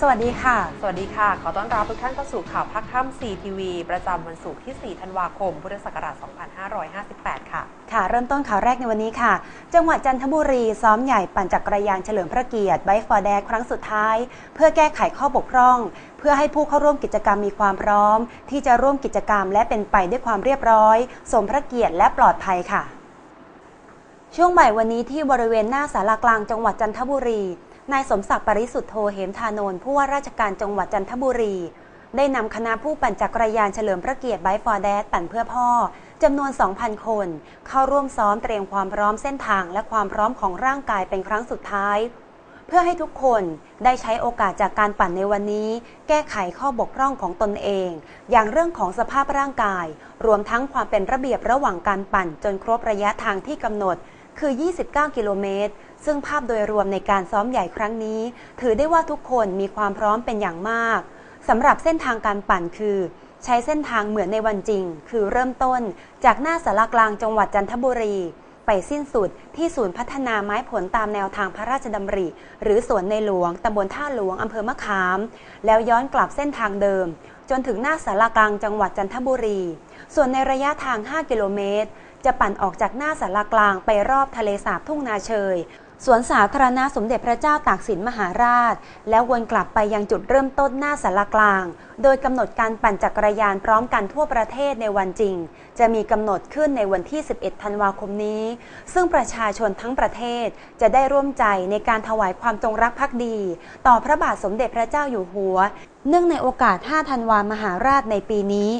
สวัสดีค่ะ สวัสดีค่ะ ขอต้อนรับทุกท่านเข้าสู่ข่าวพักค่ำ CTV ประจำวันศุกร์ที่ 4 ธันวาคม พุทธศักราช 2558 ค่ะ ค่ะ เริ่มต้นข่าวแรกในวันนี้ค่ะ จังหวัดจันทบุรี ซ้อมใหญ่ปั่นจักรยานเฉลิมพระเกียรติไบฟอร์แดครั้งสุดท้าย เพื่อแก้ไขข้อบกพร่อง เพื่อให้ผู้เข้าร่วมกิจกรรมมีความพร้อม ที่จะร่วมกิจกรรมและเป็นไปด้วยความเรียบร้อย สมพระเกียรติและปลอดภัยค่ะช่วงบ่ายวันนี้ที่บริเวณหน้าศาลากลางจังหวัดจันทบุรี นายสมศักดิ์ปริสุทธโธเหมธานนท์ผู้ว่าราชการจังหวัดจันทบุรี ได้นำคณะผู้ปั่นจักรยานเฉลิมพระเกียรติไบฟอร์แดดปั่นเพื่อพ่อจำนวน 2,000 คน เข้าร่วมซ้อมเตรียมความพร้อมเส้นทางและความพร้อมของร่างกายเป็นครั้งสุดท้าย เพื่อให้ทุกคนได้ใช้โอกาสจากการปั่นในวันนี้ แก้ไขข้อบกพร่องของตนเอง อย่างเรื่องของสภาพร่างกาย รวมทั้งความเป็นระเบียบระหว่างการปั่นจนครบระยะทางที่กำหนดคือ 29 กิโลเมตร ซึ่งภาพโดยรวมในการซ้อมใหญ่ครั้งนี้ ถือได้ว่าทุกคนมีความพร้อมเป็นอย่างมากสำหรับเส้นทางการปั่นคือ ใช้เส้นทางเหมือนในวันจริง คือเริ่มต้น จากหน้าสารกลางจังหวัดจันทบุรี ไปสิ้นสุดที่ศูนย์พัฒนาไม้ผลตามแนวทางพระราชดำริ หรือสวนในหลวงตำบลท่าหลวงอำเภอมะขาม แล้วย้อนกลับเส้นทางเดิม จนถึงหน้าสารกลางจังหวัดจันทบุรี ส่วนในระยะทาง 5 กิโลเมตร จะปั่นออกจากหน้าสารกลางไปรอบทะเลสาบทุ่งนาเชย สวนสาธารณะสมเด็จพระเจ้าตากสินมหาราช แล้ววนกลับไปยังจุดเริ่มต้นหน้าสารกลาง โดยกำหนดการปั่นจักรยานพร้อมกันทั่วประเทศในวันจริง จะมีกำหนดขึ้นในวันที่ 11 ธันวาคมนี้ ซึ่งประชาชนทั้งประเทศจะได้ร่วมใจในการถวายความจงรักภักดี ต่อพระบาทสมเด็จพระเจ้าอยู่หัว เนื่องในโอกาส 5 ธันวามหาราชในปีนี้